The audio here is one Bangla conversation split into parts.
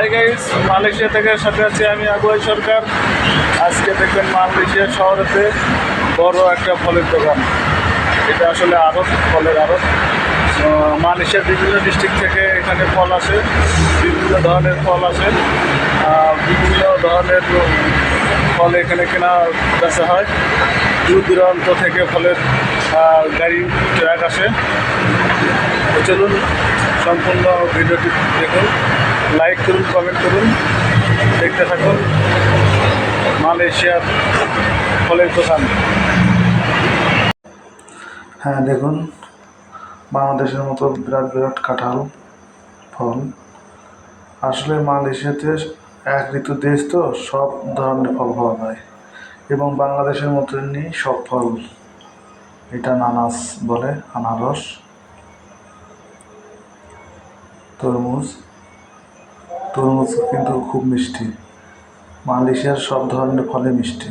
হাই গাইস মালয়েশিয়া থেকে সাথে আছি আমি আগুয়াই সরকার। আজকে দেখবেন মালয়েশিয়া শহরেতে বড় একটা ফলের দোকান। এটা আসলে আড়ত, ফলের আড়ত। মালয়েশিয়ার বিভিন্ন ডিস্ট্রিক্ট থেকে এখানে ফল আসে, বিভিন্ন ধরনের ফল আসে। বিভিন্ন ধরনের ফল এখানে কেনা বেচা হয়। দূর দূরান্ত থেকে ফলের গাড়ি, ট্রাক আসে। চলুন সম্পূর্ণ ভিডিওটি দেখুন। লাইক করুন কমেন্ট করুন, দেখতে থাকুন। মালয়েশিয়ার ফলের দোকান। হ্যাঁ দেখুন। বাংলাদেশের মতো বিরাট বিরাট কাঁঠাল, ফল। আসলে মালয়েশিয়াতে এক ঋতু দেশ তো, সব ধরনের ফল পাওয়া যায়। এবং বাংলাদেশের মতনই সব ফল। এটা নানাস বলে, আনারস। তরমুজ। তরমুজ কিন্তু খুব মিষ্টি। মালয়েশিয়ার সব ধরনের ফলে মিষ্টি।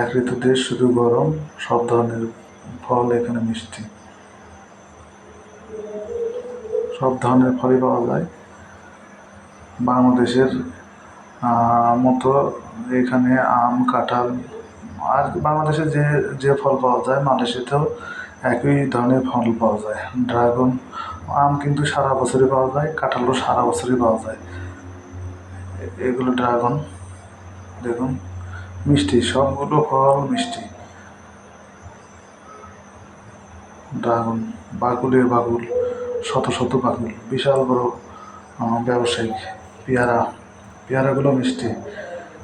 এক ঋতু দেশ শুধু গরম, সব ধরনের ফল এখানে মিষ্টি। সব ধরনের ফলই পাওয়া যায়। বাংলাদেশের মতো এখানে আম, কাঁঠাল, আর বাংলাদেশে যে যে ফল পাওয়া যায়, মালয়েশিয়াতেও একই ধরনের ফল পাওয়া যায়। ড্রাগন আম কিন্তু সারা বছরই পাওয়া যায়, কাঁঠালও সারা বছরই পাওয়া যায়। এগুলো ড্রাগন, দেখুন, মিষ্টি, সবগুলো ফল মিষ্টি। ড্রাগন বাকুলে বাকুল, শত শত বাকুল, বিশাল বড় ব্যবসায়িক পেয়ারা, পেয়ারাগুলো মিষ্টি,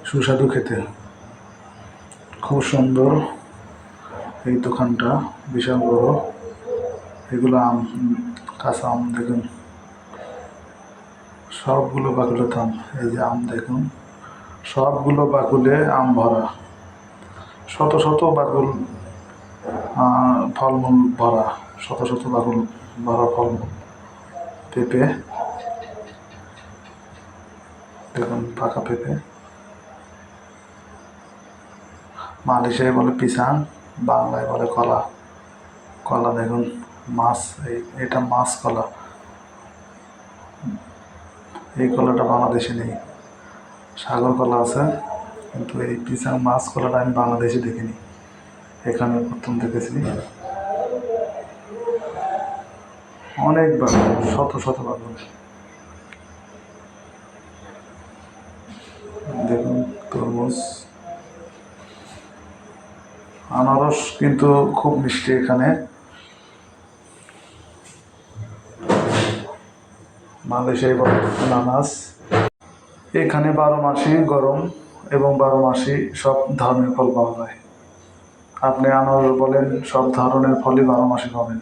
সুস্বাদু খেতে। খুব সুন্দর। এই দোকানটা বিশাল বড় এগুলো আম, কাঁচা আম দেখুন। সবগুলো বাকুলের দাম এই যে আম দেখুন। সবগুলো বাকুলে আম ভরা। শত শত বাকুল ফলমূল ভরা। শত শত বাকুল ভরা ফলমূল পেঁপে। দেখুন, পাকা পেঁপে। মালয়েশিয়ায় বলে পিসান। বাংলায় বলে কলা। কলা দেখুন, মাছ, এই, এটা মাছ কলা। এই কলাটা বাংলাদেশে নেই। সাগর কলা আছে, কিন্তু এই পিসাং মাছ কলাটা আমি বাংলাদেশে দেখিনি। এখানে প্রথম দেখেছি। অনেক বাগান শত শত বাগান দেখুন, তরমুজ। আনারস কিন্তু খুব মিষ্টি এখানে। মালয়েশিয়ায় বলে আনারস। এখানে বারো মাসই গরম এবং বারো মাসই সব ধরনের ফল পাওয়া যায়। আপনি আনারস বলেন, সব ধরনের ফলই বারো মাসে পাবেন।